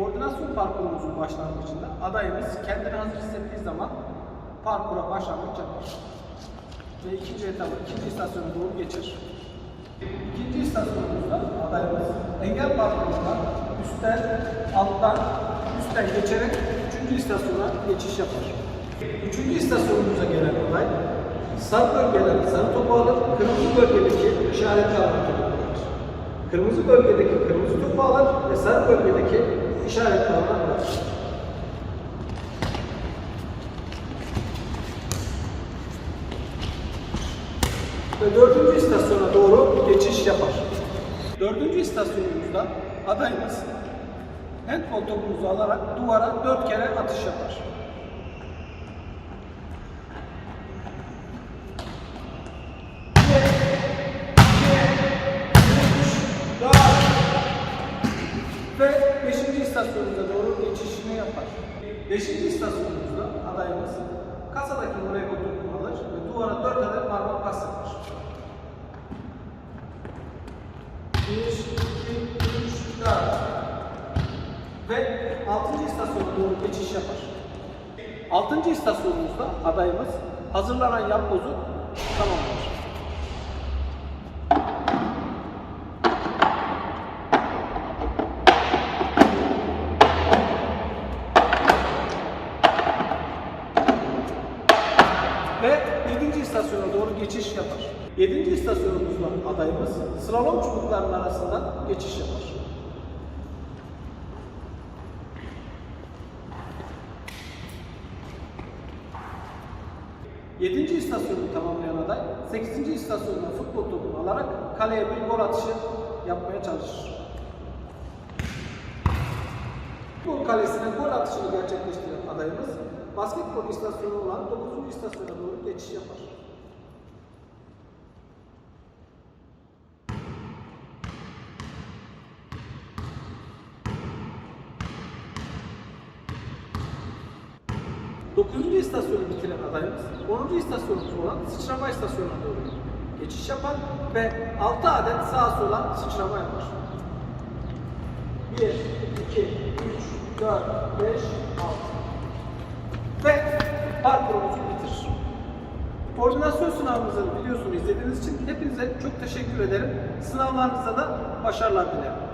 Koordinasyon parkurumuzun başlangıcında adayımız kendini hazır hissettiği zaman parkura başlangıç yapar. Ve ikinci etapı, ikinci istasyona doğru geçir. İkinci istasyonumuzda adayımız engel parkurundan üstten, alttan, üstten geçerek üçüncü istasyona geçiş yapar. Üçüncü istasyonumuza gelen aday sarı bölgeden sarı topu alır, kırmızı bölgedeki işaretli alan alır. Kırmızı bölgedeki kırmızı topu alır ve sarı bölgedeki işaretli alan alır. Ve dördüncü istasyona doğru geçiş yapar. Dördüncü istasyonumuzda adayımız handball topumuzu alarak duvara dört kere atış yapar. Ve beşinci istasyonumuza doğru geçişini yapar. Beşinci istasyonumuzda adayımız kasadaki voleybol topunu alır ve duvara dört adet parmak pas yapar. Bir, iki, üç, dört. Ve altıncı istasyona doğru geçiş yapar. Altıncı istasyonumuzda adayımız hazırlanan yapbozu tamamlar. Ve 7. istasyona doğru geçiş yapar. 7. istasyonumuzda adayımız slalom çubuklarının arasından geçiş yapar. Yedinci istasyonu tamamlayan aday, 8. istasyonda futbol topunu alarak kaleye bir gol atışı yapmaya çalışır. Futbol kalesine gol atışını gerçekleştiren adayımız basketbol istasyonu olan 9. istasyona doğru geçiş yapar. Dokuzuncu istasyonu bitiren adayımız 10. istasyonumuz olan sıçrama istasyonuna doğru geçiş yapar ve 6 adet sağa sola sıçrama yapar. 1, 2, 3, 4, 5, 6 ve parkurumuzu bitirir. Koordinasyon sınavımızın videosunu izlediğiniz için hepinize çok teşekkür ederim. Sınavlarınızda da başarılar dilerim.